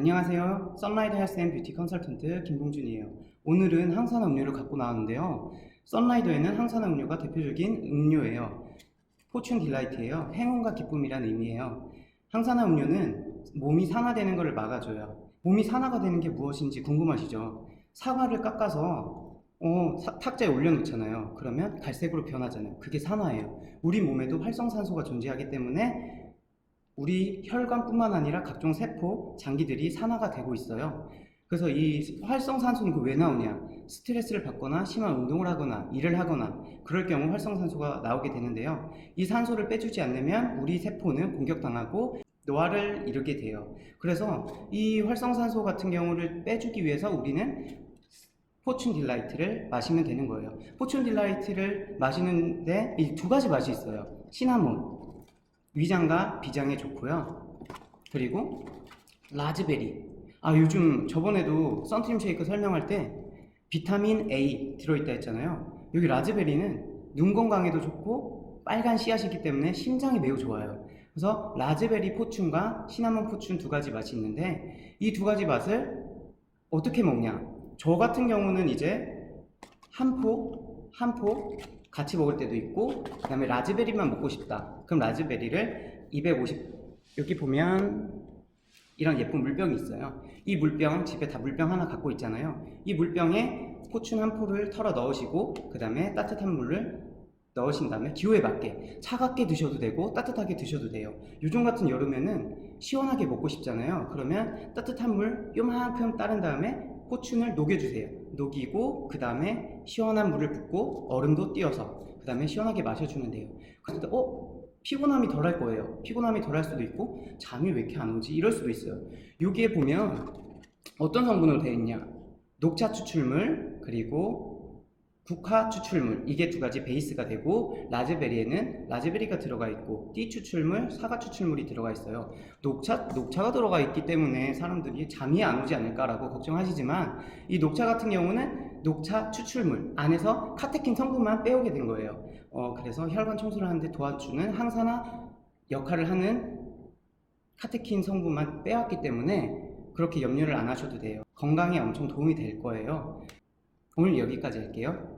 안녕하세요. 선라이드 헬스 앤 뷰티 컨설턴트 김봉준이에요. 오늘은 항산화 음료를 갖고 나왔는데요. 선라이더에는 항산화 음료가 대표적인 음료예요. 포춘 딜라이트예요. 행운과 기쁨이라는 의미예요. 항산화 음료는 몸이 산화되는 것을 막아줘요. 몸이 산화가 되는 게 무엇인지 궁금하시죠? 사과를 깎아서 어, 사- 탁자에 올려놓잖아요. 그러면 갈색으로 변하잖아요. 그게 산화예요. 우리 몸에도 활성산소가 존재하기 때문에 우리 혈관뿐만 아니라 각종 세포, 장기들이 산화가 되고 있어요. 그래서 이 활성산소는 그 왜 나오냐? 스트레스를 받거나 심한 운동을 하거나 일을 하거나 그럴 경우 활성산소가 나오게 되는데요. 이 산소를 빼주지 않으면 우리 세포는 공격당하고 노화를 이루게 돼요. 그래서 이 활성산소 같은 경우를 빼주기 위해서 우리는 포춘 딜라이트를 마시면 되는 거예요. 포춘 딜라이트를 마시는데 이 두 가지 맛이 있어요. 시나몬, 위장과 비장에 좋고요. 그리고 라즈베리. 아 요즘 저번에도 썬트림 쉐이크 설명할 때 비타민 A 들어있다 했잖아요. 여기 라즈베리는 눈 건강에도 좋고 빨간 씨앗이기 때문에 심장에 매우 좋아요. 그래서 라즈베리 포춘과 시나몬 포춘 두 가지 맛이 있는데 이 두 가지 맛을 어떻게 먹냐? 저 같은 경우는 이제 한 포, 한 포 같이 먹을 때도 있고 그 다음에 라즈베리만 먹고 싶다. 그럼 라즈베리를 250 여기 보면 이런 예쁜 물병이 있어요. 이 물병 집에 다 물병 하나 갖고 있잖아요. 이 물병에 포춘 한 포를 털어 넣으시고 그 다음에 따뜻한 물을 넣으신 다음에 기호에 맞게 차갑게 드셔도 되고 따뜻하게 드셔도 돼요. 요즘 같은 여름에는 시원하게 먹고 싶잖아요. 그러면 따뜻한 물 요만큼 따른 다음에 포춘을 녹여주세요. 녹이고 그 다음에 시원한 물을 붓고 얼음도 띄어서 그 다음에 시원하게 마셔주면 돼요. 그때 어 피곤함이 덜할 거예요. 피곤함이 덜할 수도 있고 잠이 왜 이렇게 안 오지? 이럴 수도 있어요. 여기에 보면 어떤 성분으로 되어 있냐? 녹차 추출물 그리고 국화 추출물 이게 두 가지 베이스가 되고 라즈베리에는 라즈베리가 들어가 있고 띠 추출물, 사과 추출물이 들어가 있어요. 녹차 녹차가 들어가 있기 때문에 사람들이 잠이 안 오지 않을까라고 걱정하시지만 이 녹차 같은 경우는 녹차 추출물 안에서 카테킨 성분만 빼오게 된 거예요. 어, 그래서 혈관 청소를 하는데 도와주는 항산화 역할을 하는 카테킨 성분만 빼왔기 때문에 그렇게 염려를 안 하셔도 돼요. 건강에 엄청 도움이 될 거예요. 오늘 여기까지 할게요.